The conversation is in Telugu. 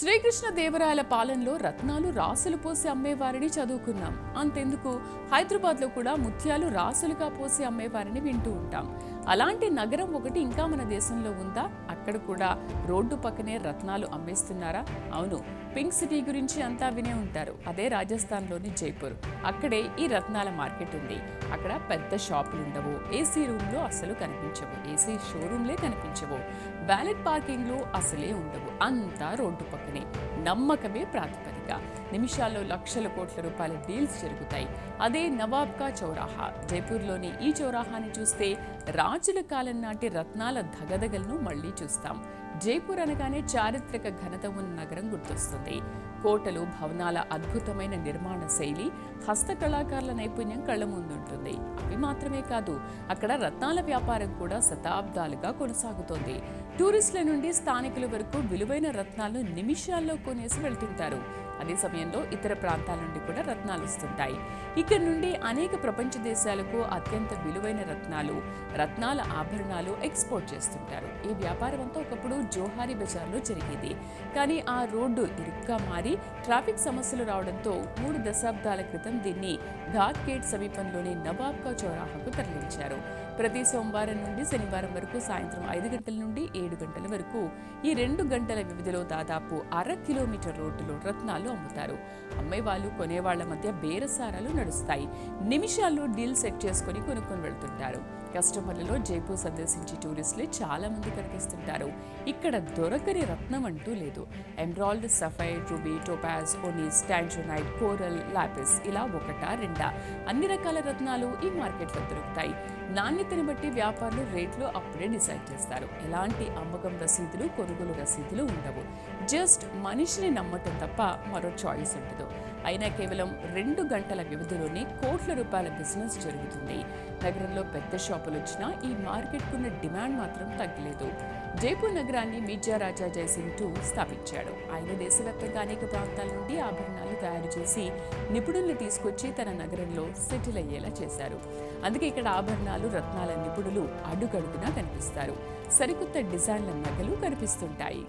శ్రీకృష్ణ దేవరాయల పాలనలో రత్నాలు రాసులు పోసి అమ్మేవారిని చదువుకున్నాం. అంతెందుకు? హైదరాబాద్లో కూడా ముత్యాలు రాసులుగా పోసి అమ్మేవారిని వింటూ ఉంటాం. అలాంటి నగరం ఒకటి ఇంకా మన దేశంలో ఉందా? అక్కడ కూడా రోడ్డు పక్కనే రత్నాలు అమ్మేస్తున్నారా? అవును పింక్ సిటీ గురించి అంతా వినే ఉంటారు. అదే రాజస్థాన్లోని జైపూర్. అక్కడే ఈ రత్నాల మార్కెట్ ఉంది. అక్కడ పెద్ద షాపులు ఉండవు. ఏసీ రూమ్లో అసలు కనిపించవు. ఏసీ షోరూమ్లే కనిపించవు. వ్యాలెట్ పార్కింగ్లు అసలే ఉండవు. అంతా రోడ్డు పక్కనే. నమ్మకమే ప్రాతిపదిక. నిమిషాల్లో లక్షల కోట్ల రూపాయల డీల్స్ జరుగుతాయి. అదే నవాబ్ కా చౌరాహా. జైపూర్లోని ఈ చౌరాహాని చూస్తే రాజుల కాలం నాటి రత్నాల ధగధగలను మళ్ళీ చూస్తాం. జైపూర్ అనగానే చారిత్రక ఘనత ఉన్న నగరం గుర్తొస్తుంది. కోటలు భవనాల అద్భుతమైన నిర్మాణ శైలి హస్తకళాకారుల నైపుణ్యం కళ్ళ ముందుంటుంది. అవి మాత్రమే కాదు అక్కడ రత్నాల వ్యాపారం కూడా శతాబ్దాలుగా కొనసాగుతోంది. టూరిస్టుల నుండి స్థానికుల వరకు విలువైన రత్నాలను నిమిషాల్లో కొనేసి వెళ్తుంటారు. అదే సమయంలో ఇతర ప్రాంతాల నుండి కూడా రత్నాలు వస్తుంటాయి. ఇక్కడ నుండి అనేక ప్రపంచ దేశాలకు అత్యంత విలువైన రత్నాలు రత్నాల ఆభరణాలు ఎక్స్పోర్ట్ చేస్తుంటారు. ఈ వ్యాపారం అంతా ఒకప్పుడు జోహారీ బజార్లో జరిగేది. కానీ ఆ రోడ్డు ఇరుగ్గా మారి ట్రాఫిక్ సమస్యలు రావడంతో మూడు దశాబ్దాల క్రితం దీన్ని ఘాట్ గేట్ సమీపంలోని నవాబ్కా చౌరాహాకు తరలించారు. ప్రతి సోమవారం నుండి శనివారం వరకు సాయంత్రం ఐదు గంటల నుండి ఏడు గంటల వరకు ఈ రెండు గంటల వ్యవధిలో దాదాపు అర కిలోమీటర్ రోడ్డులో రత్నాలు అమ్ముతారు. అమ్మేవాళ్ళు కొనేవాళ్ళ మధ్య బేరసారాలు నడుస్తాయి. నిమిషాల్లో డీల్ సెట్ చేసుకుని కొనుక్కొని వెళ్తుంటారు. కస్టమర్లలో జైపూర్ సందర్శించి టూరిస్టులు చాలా మంది కనిపిస్తుంటారు. ఇక్కడ దొరకని రత్నం అంటూ లేదు. Emerald sapphire ruby topaz onyx tanzanite coral lapis ఇలా ఒకట రెండా? అన్ని రకాల రత్నాలు ఈ మార్కెట్లో దొరుకుతాయి. నాణ్యతని బట్టి వ్యాపారులు రేట్లు అప్పుడే డిసైడ్ చేస్తారు. ఎలాంటి అమ్మకం రసీదులు కొనుగోలు రసీదులు ఉండవు. జస్ట్ మనిషిని నమ్మటం తప్ప మరో చాయిస్ ఉండదు. అయినా కేవలం రెండు గంటల వ్యవధిలోనే కోట్ల రూపాయల బిజినెస్ జరుగుతుంది. నగరంలో పెద్ద షాపులు వచ్చినా ఈ మార్కెట్కున్న డిమాండ్ మాత్రం తగ్గలేదు. జైపూర్ నగరాన్ని మిర్జా రాజా జయసింగ్ టూ స్థాపించాడు. ఆయన దేశవ్యాప్తంగా అనేక ప్రాంతాల నుండి ఆభరణాలు తయారు చేసి నిపుణుల్ని తీసుకొచ్చి తన నగరంలో సెటిల్ అయ్యేలా చేశారు. అందుకే ఇక్కడ ఆభరణాలు రత్నాల నిపుణులు అడుగడుగునా కనిపిస్తారు. సరికొత్త డిజైన్ల నగలు కనిపిస్తుంటాయి.